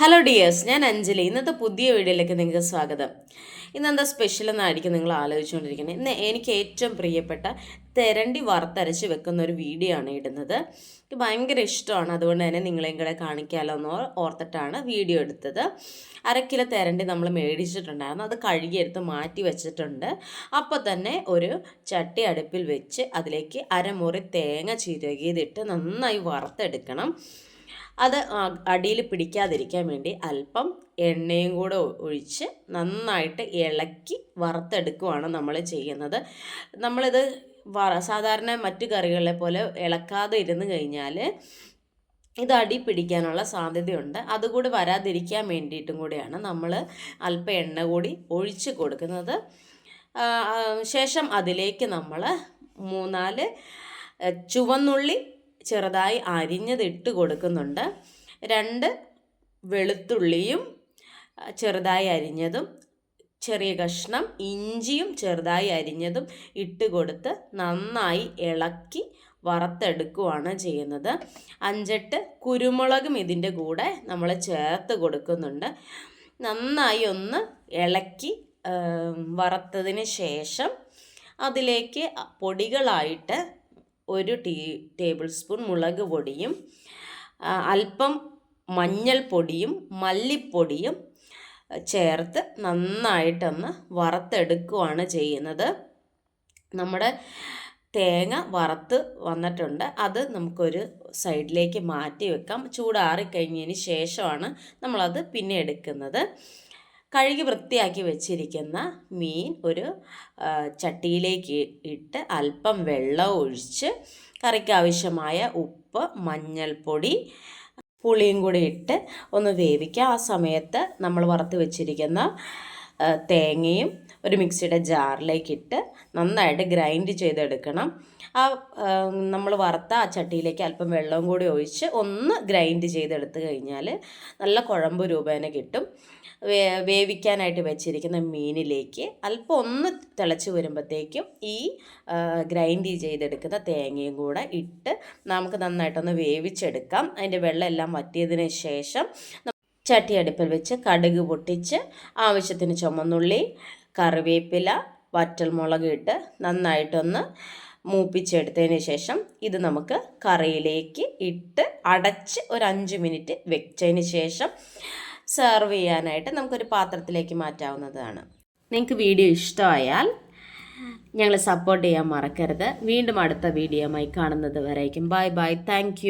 Hello dears ഞാൻ അഞ്ജലി. ഇന്നത്തെ പുതിയ വീഡിയോയിലേക്ക് നിങ്ങൾക്ക് സ്വാഗതം. ഇന്ന് എന്താ സ്പെഷ്യൽ എന്നായിരിക്കും നിങ്ങൾ ആലോചിച്ചുകൊണ്ടിരിക്കുന്നത്. ഇന്ന് എനിക്ക് ഏറ്റവും പ്രിയപ്പെട്ട തെരണ്ടി വറുത്തരച്ച് വെക്കുന്ന ഒരു വീഡിയോ ആണ് ഇടുന്നത്. എനിക്ക് ഭയങ്കര ഇഷ്ടമാണ്. അതുകൊണ്ട് തന്നെ നിങ്ങളെയും കൂടെ കാണിക്കാമല്ലോ എന്ന് ഓർത്തിട്ടാണ് വീഡിയോ എടുത്തത്. അരക്കിലോ കിലോ തെരണ്ടി നമ്മൾ മേടിച്ചിട്ടുണ്ടായിരുന്നു. അത് കഴുകിയെടുത്ത് മാറ്റി വെച്ചിട്ടുണ്ട്. അപ്പോൾ തന്നെ ഒരു ചട്ടി അടുപ്പിൽ വെച്ച് അതിലേക്ക് അരമുറി തേങ്ങ ചിരകിയതിട്ട് നന്നായി വറുത്തെടുക്കണം. അത് അടിയിൽ പിടിക്കാതിരിക്കാൻ വേണ്ടി അല്പം എണ്ണയും കൂടെ ഒഴിച്ച് നന്നായിട്ട് ഇളക്കി വറുത്തെടുക്കുവാണ് നമ്മൾ ചെയ്യുന്നത്. നമ്മളിത് സാധാരണ മറ്റു കറികളെ പോലെ ഇളക്കാതെ ഇരുന്ന് കഴിഞ്ഞാൽ ഇത് അടി പിടിക്കാനുള്ള സാധ്യതയുണ്ട്. അതുകൂടി വരാതിരിക്കാൻ വേണ്ടിയിട്ടും കൂടിയാണ് നമ്മൾ അല്പം എണ്ണ കൂടി ഒഴിച്ച് കൊടുക്കുന്നത്. ശേഷം അതിലേക്ക് നമ്മൾ മൂന്നാൽ ചുവന്നുള്ളി ചെറുതായി അരിഞ്ഞത് ഇട്ട് കൊടുക്കുന്നുണ്ട്. രണ്ട് വെളുത്തുള്ളിയും ചെറുതായി അരിഞ്ഞതും ചെറിയ കഷ്ണം ഇഞ്ചിയും ചെറുതായി അരിഞ്ഞതും ഇട്ട് കൊടുത്ത് നന്നായി ഇളക്കി വറുത്തെടുക്കുകയാണ് ചെയ്യുന്നത്. അഞ്ചെട്ട് കുരുമുളകും ഇതിന്റെ കൂടെ നമ്മൾ ചേർത്ത് കൊടുക്കുന്നുണ്ട്. നന്നായി ഒന്ന് ഇളക്കി വറുത്തതിന് ശേഷം അതിലേക്ക് പൊടികളായിട്ട് ഒരു ടീ ടേബിൾ സ്പൂൺ മുളക് പൊടിയും അല്പം മഞ്ഞൾപ്പൊടിയും മല്ലിപ്പൊടിയും ചേർത്ത് നന്നായിട്ടൊന്ന് വറുത്തെടുക്കുകയാണ് ചെയ്യുന്നത്. നമ്മുടെ തേങ്ങ വറുത്ത് വന്നിട്ടുണ്ട്. അത് നമുക്കൊരു സൈഡിലേക്ക് മാറ്റി വെക്കാം. ചൂടാറിക്കഴിഞ്ഞതിന് ശേഷമാണ് നമ്മളത് പിന്നെ എടുക്കുന്നത്. കഴുകി വൃത്തിയാക്കി വെച്ചിരിക്കുന്ന മീൻ ഒരു ചട്ടിയിലേക്ക് ഇട്ട് അല്പം വെള്ളം ഒഴിച്ച് കറിക്ക് ആവശ്യമായ ഉപ്പ് മഞ്ഞൾപ്പൊടി പുളിയും കൂടി ഇട്ട് ഒന്ന് വേവിക്കുക ആ സമയത്ത് നമ്മൾ വറുത്ത് വെച്ചിരിക്കുന്ന തേങ്ങയും ഒരു മിക്സിയുടെ ജാറിലേക്ക് ഇട്ട് നന്നായിട്ട് ഗ്രൈൻഡ് ചെയ്തെടുക്കണം. ആ നമ്മൾ വറുത്ത ആ ചട്ടിയിലേക്ക് അല്പം വെള്ളവും കൂടി ഒഴിച്ച് ഒന്ന് ഗ്രൈൻഡ് ചെയ്തെടുത്ത് കഴിഞ്ഞാൽ നല്ല കുഴമ്പ് രൂപേന കിട്ടും. വേ വേവിക്കാനായിട്ട് വെച്ചിരിക്കുന്ന മീനിലേക്ക് അല്പം ഒന്ന് തിളച്ച് വരുമ്പോഴത്തേക്കും ഈ ഗ്രൈൻഡ് ചെയ്തെടുക്കുന്ന തേങ്ങയും കൂടെ ഇട്ട് നമുക്ക് നന്നായിട്ടൊന്ന് വേവിച്ചെടുക്കാം. അതിന്റെ വെള്ളമെല്ലാം വറ്റിയതിന് ശേഷം ചട്ടി അടുപ്പിൽ വെച്ച് കടുക് പൊട്ടിച്ച് ആവശ്യത്തിന് ചുമന്നുള്ളി കറിവേപ്പില വറ്റൽമുളക് ഇട്ട് നന്നായിട്ടൊന്ന് മൂപ്പിച്ചെടുത്തതിന് ശേഷം ഇത് നമുക്ക് കറിയിലേക്ക് ഇട്ട് അടച്ച് ഒരു അഞ്ച് മിനിറ്റ് വെച്ചതിന് ശേഷം സെർവ് ചെയ്യാനായിട്ട് നമുക്കൊരു പാത്രത്തിലേക്ക് മാറ്റാവുന്നതാണ്. നിങ്ങൾക്ക് വീഡിയോ ഇഷ്ടമായാൽ ഞങ്ങളെ സപ്പോർട്ട് ചെയ്യാൻ മറക്കരുത്. വീണ്ടും അടുത്ത വീഡിയോയുമായി കാണുന്നത് വരേക്കും. Bye bye thank